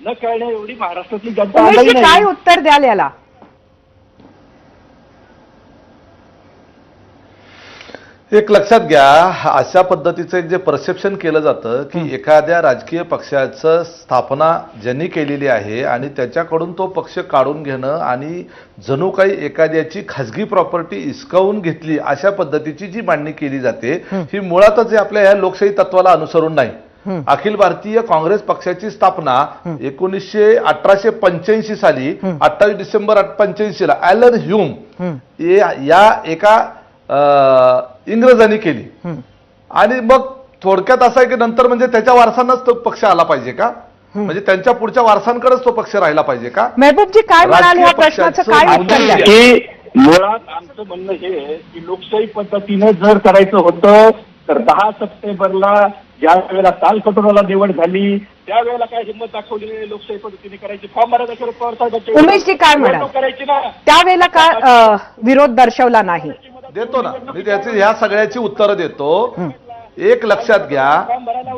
न कळण्या एवढी महाराष्ट्रातली जनता काय नाही. उत्तर द्याल याला? एक लक्षात घ्या अशा पद्धतीचं एक जे परसेप्शन केलं जातं की एखाद्या राजकीय पक्षाचं स्थापना ज्यांनी केलेली आहे आणि त्याच्याकडून तो पक्ष काढून घेणं आणि जणू काही एखाद्याची खाजगी प्रॉपर्टी हिसकावून घेतली अशा पद्धतीची जी मांडणी केली जाते ही. मुळातच हे आपल्या या लोकशाही तत्वाला अनुसरून नाही. अखिल भारतीय काँग्रेस पक्षाची स्थापना एकोणीसशे अठराशे पंच्याऐंशी साली अठ्ठावीस डिसेंबर पंच्याऐंशी ला ॲलन ह्यूम या- या एका इंग्रजांनी केली. आणि मग थोडक्यात असं आहे की नंतर म्हणजे त्याच्या वारसांनाच तो पक्ष आला पाहिजे का? म्हणजे त्यांच्या पुढच्या वारसांकडेच तो पक्ष राहिला पाहिजे का? मेहबूबजी काय म्हणाल राजकीय प्रश्नाचं काय मुळात आमचं म्हणणं हे आहे की लोकशाही पद्धतीनं जर करायचं होतं तर दहा सप्टेंबरला ज्या वेळेला तालकटोराला निवड झाली त्यावेळेला काय हिंमत दाखवली नाही लोकशाही पद्धतीने करायची. फॉर्म भरायचा शरद पवार साहेबांच्या उमेशजी काय म्हणाल? निवडणूक करायची ना. त्यावेळेला का अ, विरोध दर्शवला नाही? देतो ना. मी त्याची ह्या सगळ्याची उत्तरं देतो. एक लक्षात घ्या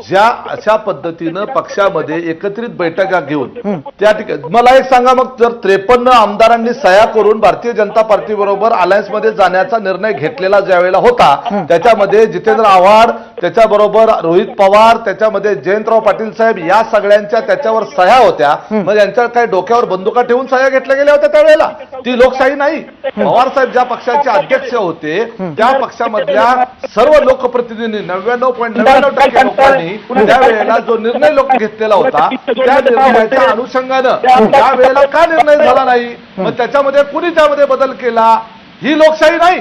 ज्या अशा पद्धतीनं पक्षामध्ये एकत्रित बैठका घेऊन त्या ठिकाणी मला एक सांगा मग जर त्रेपन्न आमदारांनी सह्या करून भारतीय जनता पार्टी बरोबर अलायन्समध्ये जाण्याचा निर्णय घेतलेला ज्या वेळेला होता त्याच्यामध्ये जितेंद्र आव्हाड त्याच्याबरोबर रोहित पवार त्याच्यामध्ये जयंतराव पाटील साहेब या सगळ्यांच्या त्याच्यावर सह्या होत्या. मग यांच्या काय डोक्यावर बंदुका ठेवून सह्या घेतल्या गेल्या होत्या त्यावेळेला. ती लोकशाही नाही. पवार साहेब ज्या पक्षाचे अध्यक्ष होते त्या पक्षामधल्या सर्व लोकप्रतिनिधी नव्याण्णव पॉईंट नव्याण्णव टक्के लोकांनी त्यावेळेला जो निर्णय लोक घेतलेला होता त्या निर्णयाच्या अनुषंगानं त्या वेळेला का निर्णय झाला नाही मग त्याच्यामध्ये कुणी त्यामध्ये बदल केला ही लोकशाही नाही.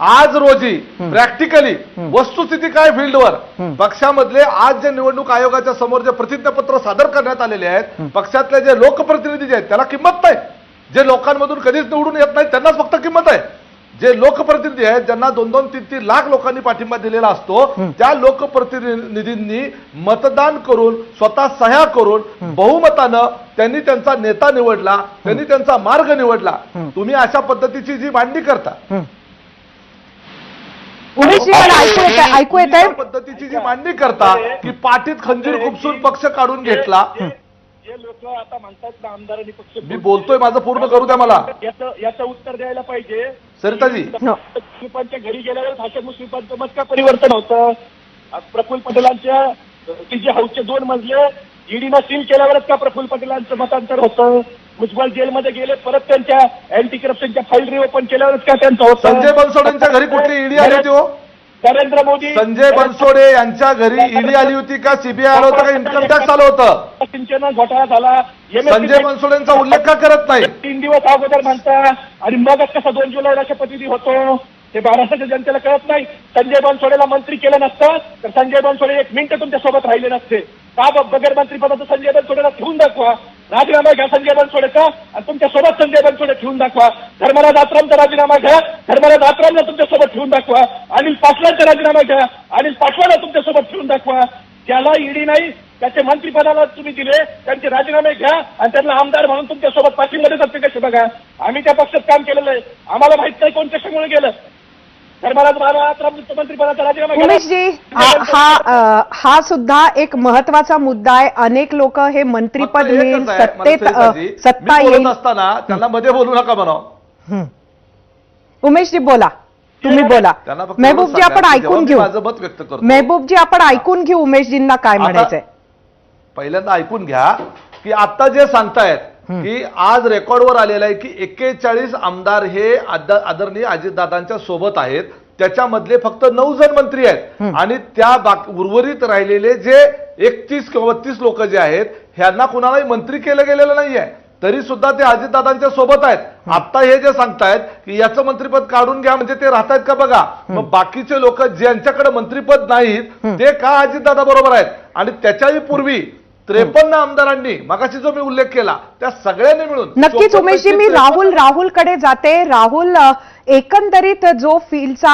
आज रोजी प्रॅक्टिकली वस्तुस्थिती काय फील्डवर? पक्षामधले आज जे निवडणूक आयोगाच्या समोर जे प्रतिज्ञापत्र सादर करण्यात आलेले आहेत पक्षातले जे लोकप्रतिनिधी जे आहेत त्याला किंमत नाही. जे लोकांमधून कधीच निवडून येत नाही त्यांनाच फक्त किंमत आहे. जे लोकप्रतिनिधी आहेत ज्यांना दोन दोन तीन तीन लाख लोकांनी पाठिंबा दिलेला असतो त्या लोकप्रतिनिधींनी मतदान करून स्वतः सह्या करून बहुमतानं त्यांनी त्यांचा नेता निवडला त्यांनी त्यांचा मार्ग निवडला. तुम्ही अशा पद्धतीची जी मांडणी करता. पद्धतीची जी मांडणी करता की पाठीत खंजीर खुपसून पक्ष काढून घेतला. लोक आता म्हणतात ना आमदारांनी पक्ष मी बोलतोय माझं पूर्ण करू द्या मला. याचं याचं उत्तर द्यायला पाहिजे. सरिताजी. मुस्लिमांच्या घरी गेल्यावर भाषा मुस्लिमांचं मत का परिवर्तन होतं? प्रफुल्ल पटेलांच्या तिचे हाऊसचे दोन मजले ईडीनं सील केल्यावरच का प्रफुल्ल पटेलांचं मतांतर होतं? मुजबल जेलमध्ये गेले परत त्यांच्या अँटी करप्शनच्या फाईल रिओपन केल्यावरच का त्यांचं होतं? संजय बनसोडेंच्या घरी कुठली ईडी आली होती हो? नरेंद्र मोदी संजय बनसोडे यांच्या घरी ईडी आली होती का? सीबीआय आलं होतं का? इन्कम टॅक्स आलं होतं? सिंचन घोटाळा झाला. संजय बनसोडेंचा उल्लेख का करत नाही? तीन दिवस अगोदर म्हणता आणि मगच कसा दोन जुलैला शपथविधी होतो? हे महाराष्ट्राच्या जनतेला कळत नाही. संजय बनसोडेला मंत्री केलं नसतं तर संजय बनसोडे एक मिनिट तुमच्यासोबत राहिले नसते. का बगैर मंत्रीपदाचं संजय बनसोडेला ठेवून दाखवा. राजीनामा घ्या संजय बनसोडेचा आणि तुमच्यासोबत संजय बनसोडे ठेवून दाखवा. धर्मराज आत्रामचा राजीनामा घ्या धर्मराज आत्रामला तुमच्यासोबत ठेवून दाखवा. अनिल पाटलांचा राजीनामा घ्या अनिल पाटलाला तुमच्यासोबत ठेवून दाखवा. त्याला ईडी नाही त्याचे मंत्रीपदाला तुम्ही दिले त्यांचे राजीनामे घ्या आणि त्यांना आमदार म्हणून तुमच्यासोबत पाठिंबा देतात ते कसे बघा. आम्ही त्या पक्षात काम केलेलं आहे. आम्हाला माहीत नाही कोण कशामुळे गेलं. उमेशजी हा हा हा सुद्धा एक महत्त्वाचा मुद्दा आहे. अनेक लोक हे मंत्रीपद मिळेल सत्तेत सत्ता येईल. असताना त्यांना मध्ये बोलू नका म्हणावं हं. उमेशजी बोला. तुम्ही बोला. मेहबूबजी आपण ऐकून मी घेऊ. माझं मत व्यक्त करतो. मेहबूबजी आपण ऐकून घेऊ उमेशजींना काय म्हणायचंय. पहिल्यांदा ऐकून घ्या की आता जे सांगतायत की आज रेकॉर्डवर आलेलं आहे की एक्केचाळीस आमदार हे आद- आदरणीय अजितदादांच्या सोबत आहेत. त्याच्यामधले फक्त नऊ जण मंत्री आहेत. आणि त्या उर्वरित राहिलेले जे एकतीस किंवा बत्तीस लोक जे आहेत ह्यांना कुणालाही मंत्री केलं गेलेलं नाहीये. तरी सुद्धा ते अजितदादांच्या सोबत आहेत. आता हे जे सांगतायत की याचं मंत्रिपद काढून घ्या म्हणजे ते राहतायत का बघा? मग बाकीचे लोक ज्यांच्याकडे मंत्रिपद नाहीत ते का अजितदादा बरोबर आहेत? आणि त्याच्याही पूर्वी त्रेपन्न आमदारांनी मगाशी जो मी उल्लेख केला त्या सगळ्यांनी मिळून नक्कीच 54 उमेशजी मी पैकी राहुल राहुलकडे जाते. राहुल एकंदरीत जो फील्डचा